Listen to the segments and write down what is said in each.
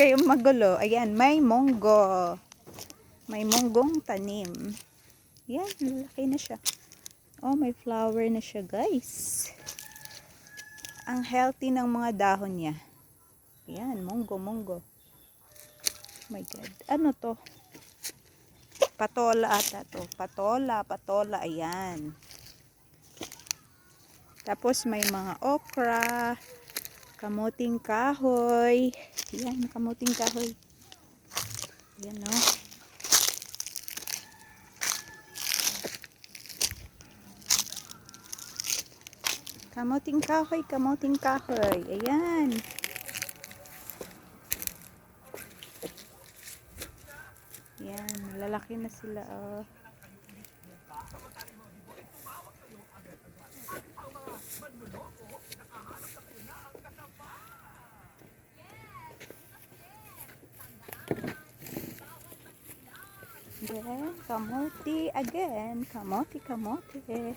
kayong magulo. Ayan, may monggo. May monggong tanim. Yan, lalaki na siya. Oh, may flower na siya, guys. Ang healthy ng mga dahon niya. Yan, monggo, monggo. My God. Ano to? Patola ata to. Patola, patola. Ayan. Tapos may mga okra, kamuting kahoy. Yan, kamuting kahoy. Yan, no? Kamuting kahoy, kamuting kahoy. Ayan. Yan, malalaki na sila, oh. Then, kamote again. Kamote, kamote.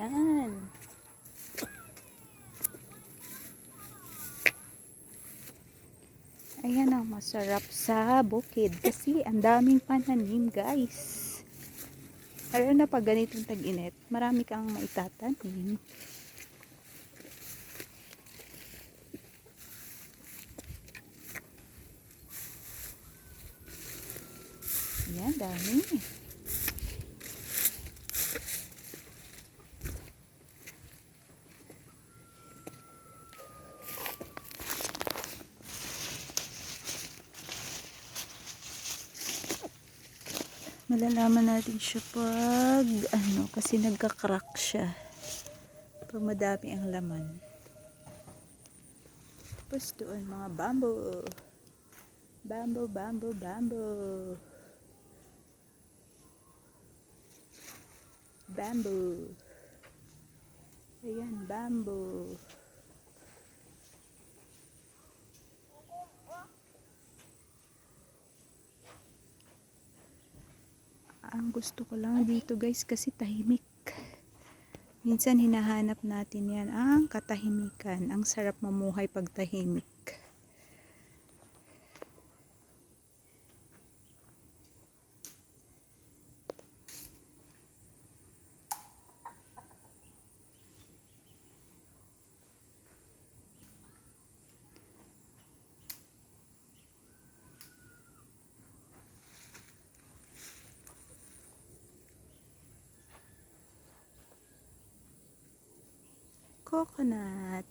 Yan. Ayan ang masarap sa bukid kasi ang daming pananim guys. Lalo na pag ganitong tag-init, marami kang maitatanim. Yan, dami. Malalaman natin siya pag ano, kasi nagka-crack siya. Pag madami ang laman. Tapos doon mga bamboo. Bamboo, bamboo, bamboo. Bamboo. Ayan, bamboo. ang gusto ko lang dito guys kasi tahimik minsan hinahanap natin yan ang katahimikan ang sarap mamuhay pag tahimik coconut